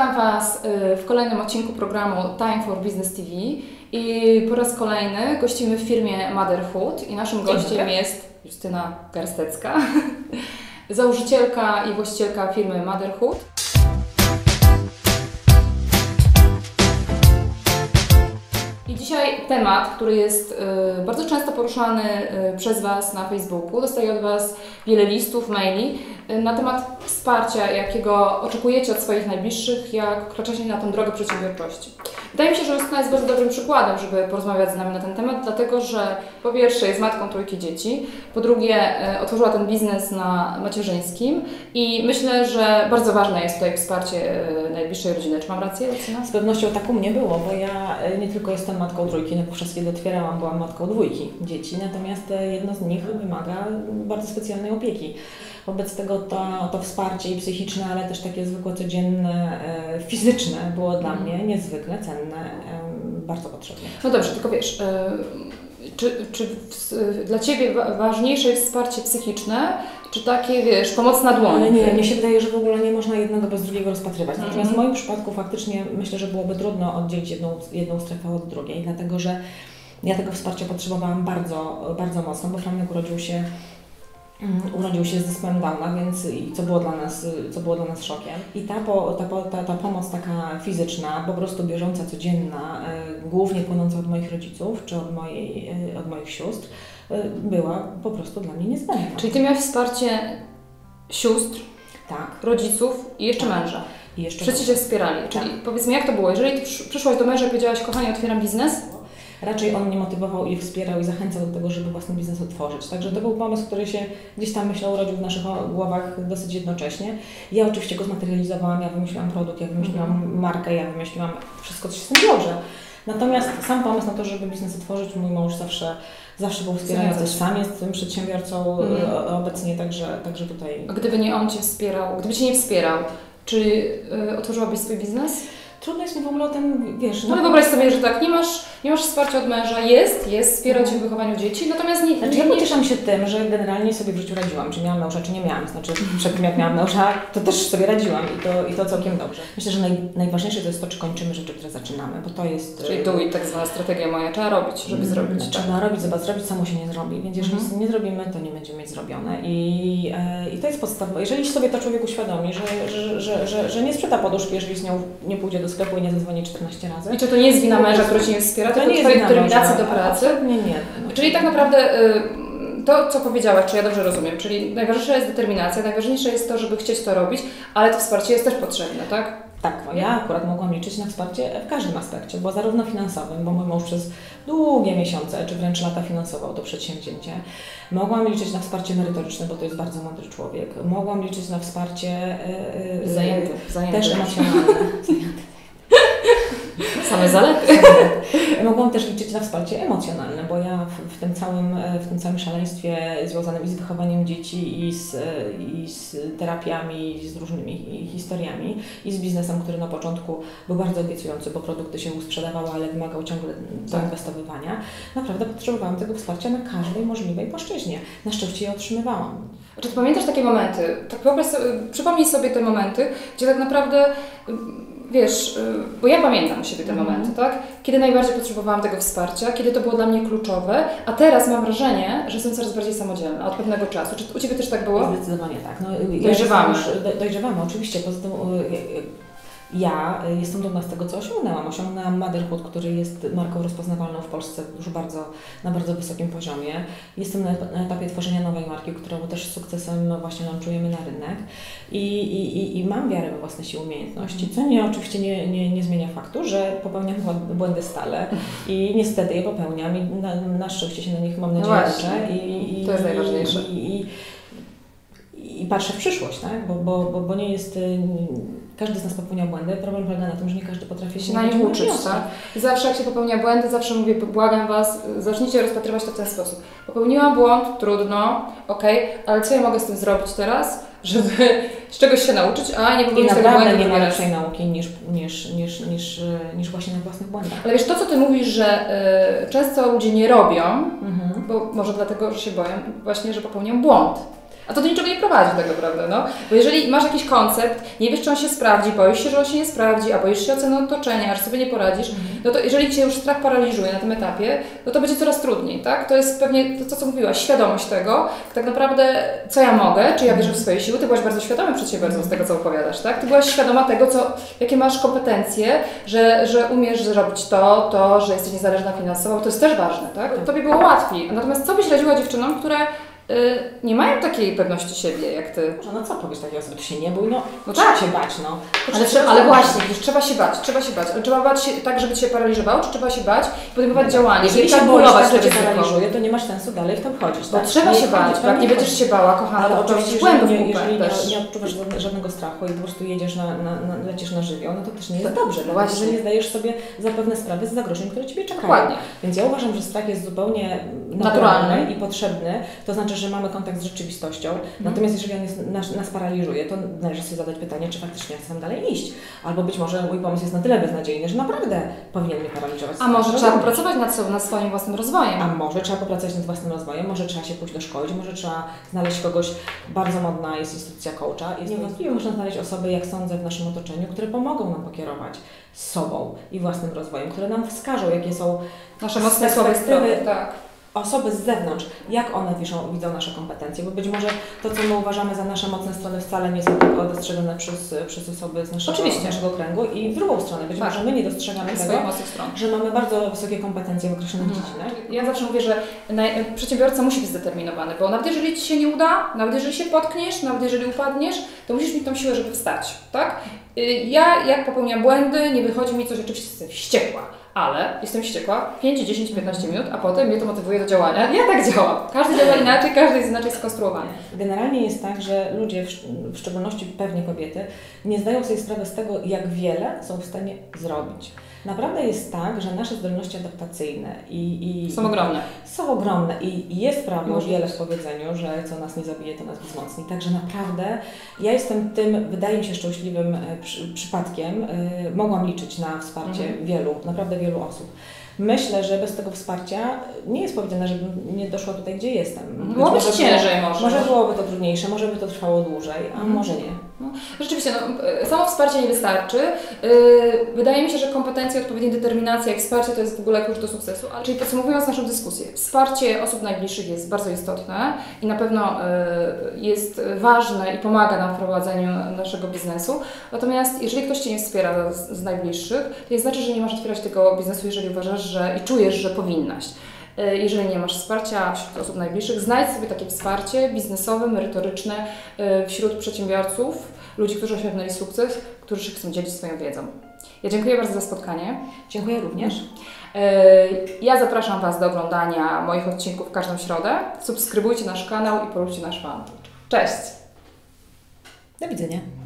Witam Was y, w kolejnym odcinku programu Time for Business TV i po raz kolejny gościmy w firmie Motherhood. I naszym gościem jest Justyna Garstecka, założycielka i właścicielka firmy Motherhood. Dzisiaj temat, który jest y, bardzo często poruszany y, przez Was na Facebooku, dostaję od Was wiele listów, maili y, na temat wsparcia, jakiego oczekujecie od swoich najbliższych, jak wkraczacie na tę drogę przedsiębiorczości. Wydaje mi się, że Justyna jest bardzo dobrym przykładem, żeby porozmawiać z nami na ten temat, dlatego że po pierwsze jest matką trójki dzieci, po drugie y, otworzyła ten biznes na macierzyńskim i myślę, że bardzo ważne jest tutaj wsparcie y, najbliższej rodziny. Czy mam rację, Justyna? Z pewnością tak u mnie było, bo ja e, nie tylko jestem matką trójki, no wówczas kiedy otwierałam byłam matką dwójki dzieci, natomiast e, jedno z nich wymaga bardzo specjalnej opieki. Wobec tego to, to wsparcie i psychiczne, ale też takie zwykłe, codzienne, e, fizyczne było dla Mhm. mnie niezwykle cenne, e, bardzo potrzebne. No dobrze, tylko wiesz, y, czy, czy dla Ciebie wa- ważniejsze jest wsparcie psychiczne, czy takie, wiesz, pomoc na dłoń? Ale nie, mnie się wydaje, że w ogóle nie można jednego bez drugiego rozpatrywać. Mhm. Natomiast w moim przypadku faktycznie myślę, że byłoby trudno oddzielić jedną, jedną strefę od drugiej, dlatego że ja tego wsparcia potrzebowałam bardzo, bardzo mocno, bo Franek urodził się urodził się z zespołem Downa, więc i co było dla nas, co było dla nas szokiem. I ta, po, ta, ta, ta pomoc taka fizyczna, po prostu bieżąca, codzienna, e, głównie płynąca od moich rodziców czy od, mojej, e, od moich sióstr, e, była po prostu dla mnie niezbędna. Czyli Ty miałeś wsparcie sióstr, tak. rodziców i jeszcze męża. I jeszcze Wszyscy Cię wspierali. Czyli powiedz mi, jak to było? Jeżeli Ty przy- przyszłaś do męża i powiedziałaś, kochanie, otwieram biznes, Raczej on mnie motywował i wspierał i zachęcał do tego, żeby własny biznes otworzyć. Także to był pomysł, który się gdzieś tam, myślę, urodził w naszych głowach dosyć jednocześnie. Ja oczywiście go zmaterializowałam, ja wymyśliłam produkt, ja wymyśliłam markę, ja wymyśliłam wszystko, co się z tym wiąże. Natomiast sam pomysł na to, żeby biznes otworzyć, mój mąż zawsze, zawsze był wspierający. Sam jest tym przedsiębiorcą Mhm. e, obecnie, także, także tutaj a gdyby nie on Cię wspierał, gdyby Cię nie wspierał, czy y, otworzyłabyś swój biznes? trudno jest mi w ogóle o tym, wiesz, No ale wyobraź sobie, że tak, nie masz, nie masz wsparcia od męża, jest, jest, wspiera Cię w wychowaniu dzieci, natomiast nie, Znaczy nie, ja nie, pocieszam się tym, że generalnie sobie w życiu radziłam, czy miałam męża, czy nie miałam. Znaczy przed tym jak miałam męża, to też sobie radziłam i to, i to całkiem dobrze. Myślę, że naj, najważniejsze to jest to, czy kończymy rzeczy, które zaczynamy, bo to jest... Czyli do i tak zwana strategia moja, trzeba robić, żeby zrobić. Tak. Trzeba robić, zobacz, zrobić samo się nie zrobi, więc jeżeli Mhm. nie zrobimy, to nie będziemy mieć zrobione. I, e, i to jest podstawowe. Jeżeli sobie to człowiek uświadomi, że, że, że, że, że nie sprzeda poduszki, jeżeli z nią nie pójdzie do sklepu i nie zadzwoni 14 razy. I czy to nie jest wina męża, który Cię nie wspiera, tylko jest Twojej wina determinacji męża. do pracy? Absolutnie nie. No. Czyli tak naprawdę y, to, co powiedziałaś, czy ja dobrze rozumiem, czyli najważniejsza jest determinacja, najważniejsze jest to, żeby chcieć to robić, ale to wsparcie jest też potrzebne, tak? Tak, ja akurat mogłam liczyć na wsparcie w każdym aspekcie, bo zarówno finansowym, bo mój mąż przez długie miesiące, czy wręcz lata finansował to przedsięwzięcie. Mogłam liczyć na wsparcie merytoryczne, bo to jest bardzo mądry człowiek. Mogłam liczyć na wsparcie e, Zajęty, zajęty. też emocjonalne. Same zalety. Mogłam też liczyć na wsparcie emocjonalne, bo ja w, w, tym całym, e, w tym całym szaleństwie związanym i z wychowaniem dzieci, i z, e, i z terapiami, i z różnymi hi- historiami, i z biznesem, który na początku był bardzo obiecujący, bo produkty się sprzedawały, ale wymagał ciągle zainwestowywania, naprawdę potrzebowałam tego wsparcia na każdej możliwej płaszczyźnie. Na szczęście je otrzymywałam. Czy pamiętasz takie momenty? Tak wyobraź sobie, przypomnij sobie te momenty, gdzie tak naprawdę, wiesz, y, bo ja pamiętam u siebie te Mhm. momenty, tak? Kiedy najbardziej potrzebowałam tego wsparcia, kiedy to było dla mnie kluczowe, a teraz mam wrażenie, że jestem coraz bardziej samodzielna od pewnego czasu. Czy u Ciebie też tak było? Zdecydowanie tak. No, Dojrzewamy. Ja już, do, dojrzewamy, oczywiście. Poza tym y, ja y, jestem dumna z tego, co osiągnęłam. Osiągnęłam Motherhood, który jest marką rozpoznawalną w Polsce już bardzo, na bardzo wysokim poziomie. Jestem na, etapie tworzenia nowej marki, którą też z sukcesem właśnie launchujemy na rynek. I, i, i, mam wiarę we własne siły umiejętności, co nie, oczywiście nie, nie, nie zmienia faktu, że popełniam błę- błędy stale i niestety je popełniam i na, na szczęście się na nich mam nadzieję uczę. I, i, To jest najważniejsze. I patrzę w przyszłość, tak? bo, bo, bo, bo nie jest. y, Każdy z nas popełnia błędy. Problem polega na tym, że nie każdy potrafi się na nich uczyć, tak? Zawsze jak się popełnia błędy, zawsze mówię, błagam Was, zacznijcie rozpatrywać to w ten sposób. Popełniłam błąd, trudno, okej, ale co ja mogę z tym zrobić teraz, żeby z czegoś się nauczyć, a nie popełnić tego błędu nie ma lepszej nauki niż, niż, niż, niż, y, niż właśnie na własnych błędach. Ale wiesz, to co Ty mówisz, że y, często ludzie nie robią, Mhm. bo może dlatego, że się boją właśnie, że popełnią błąd. A to do niczego nie prowadzi tak naprawdę, no. Bo jeżeli masz jakiś koncept, nie wiesz, czy on się sprawdzi, boisz się, że on się nie sprawdzi, a boisz się oceny otoczenia, że sobie nie poradzisz, no to jeżeli Cię już strach paraliżuje na tym etapie, no to będzie coraz trudniej, tak? To jest pewnie to, co mówiłaś, świadomość tego, tak naprawdę, co ja mogę, czy ja wierzę w swoje siły. Ty byłaś bardzo świadomy przedsiębiorcą z tego, co opowiadasz, tak? Ty byłaś świadoma tego, co, jakie masz kompetencje, że, że umiesz zrobić to, to, że jesteś niezależna finansowo, to jest też ważne, tak? Tobie było łatwiej. Natomiast co byś radziła dziewczynom, które nie mają takiej pewności siebie jak ty? Że no co powiesz takiej osobie, ty się nie bój, no, No trzeba tak. się bać, no. To Ale, trzeba ale właśnie, wiesz, trzeba się bać, trzeba się bać. Ale trzeba bać się tak, żeby Cię paraliżowało, czy trzeba się bać i podejmować działania? Jeżeli się boisz, kalkulować tak, że to Cię paraliżuje, to nie masz sensu dalej w tym chodzić, Bo tak? trzeba się bać, jak nie będziesz się bała, kochana, Ale to oczywiście, jeżeli, błędów nie, jeżeli nie, nie odczuwasz żadne- żadnego strachu i po prostu jedziesz na, na, na, lecisz na żywioł, no to też nie jest Tak, dobrze, dlatego właśnie. że nie zdajesz sobie zapewne sprawy z zagrożeń, które Ciebie czekają. Dokładnie. Więc ja uważam, że strach jest zupełnie Naturalny. naturalny i potrzebny, to znaczy, że mamy kontakt z rzeczywistością. Mhm. Natomiast jeżeli on nas, nas paraliżuje, to należy sobie zadać pytanie, czy faktycznie ja chcę dalej iść. Albo być może mój pomysł jest na tyle beznadziejny, że naprawdę powinien mnie paraliżować. A może trzeba popracować nad, sobą, nad swoim własnym rozwojem? A może trzeba popracować nad własnym rozwojem, może trzeba się pójść doszkolić, może trzeba znaleźć kogoś, bardzo modna jest instytucja coacha. Jest niewątpliwie można znaleźć osoby, jak sądzę, w naszym otoczeniu, które pomogą nam pokierować sobą i własnym rozwojem, które nam wskażą, jakie są Nasze mocne perspektywy- Tak. Osoby z zewnątrz, jak one wiszą, widzą nasze kompetencje, bo być może to, co my uważamy za nasze mocne strony, wcale nie są tylko dostrzegane przez, przez osoby z naszego, Oczywiście. naszego kręgu i w drugą stronę, być Tak. może my nie dostrzegamy tego, że mamy bardzo wysokie kompetencje w określonych Mhm. dziedzinach. Ja zawsze mówię, że przedsiębiorca musi być zdeterminowany, bo nawet jeżeli Ci się nie uda, nawet jeżeli się potkniesz, nawet jeżeli upadniesz, to musisz mieć tą siłę, żeby wstać, tak? Y, Ja, jak popełniam błędy, nie wychodzi mi coś, oczywiście jestem wściekła, ale jestem wściekła 5, 10, 15 minut, a potem mnie to motywuje do działania. Ja tak działam. Każdy działa inaczej, każdy jest inaczej skonstruowany. Generalnie jest tak, że ludzie, w, szcz- w szczególności pewnie kobiety, nie zdają sobie sprawy z tego, jak wiele są w stanie zrobić. Naprawdę jest tak, że nasze zdolności adaptacyjne i, i Są ogromne. są ogromne i jest prawdą wiele w powiedzeniu, że co nas nie zabije, to nas wzmocni. Także naprawdę ja jestem tym, wydaje mi się, szczęśliwym e, przy, przypadkiem. E, Mogłam liczyć na wsparcie Mhm. wielu, naprawdę wielu osób. Myślę, że bez tego wsparcia nie jest powiedziane, żebym nie doszła tutaj, gdzie jestem. Być może Ci ciężej może. Może byłoby to trudniejsze, może by to trwało dłużej, a Mhm. może nie. Rzeczywiście, no, e, samo wsparcie nie wystarczy. Yy, Wydaje mi się, że kompetencje, odpowiednia determinacja i wsparcie to jest w ogóle klucz do sukcesu. Ale, czyli podsumowując naszą dyskusję, wsparcie osób najbliższych jest bardzo istotne i na pewno yy, jest ważne i pomaga nam w prowadzeniu naszego biznesu. Natomiast jeżeli ktoś Cię nie wspiera z, z najbliższych, to nie znaczy, że nie masz otwierać tego biznesu, jeżeli uważasz, że i czujesz, że powinnaś. Yy, Jeżeli nie masz wsparcia wśród osób najbliższych, znajdź sobie takie wsparcie biznesowe, merytoryczne yy, wśród przedsiębiorców, ludzi, którzy osiągnęli sukces, którzy chcą dzielić swoją wiedzą. Ja dziękuję bardzo za spotkanie. Dziękuję również. Yy, Ja zapraszam Was do oglądania moich odcinków każdą środę. Subskrybujcie nasz kanał i polubcie nasz fanpage. Cześć! Do widzenia.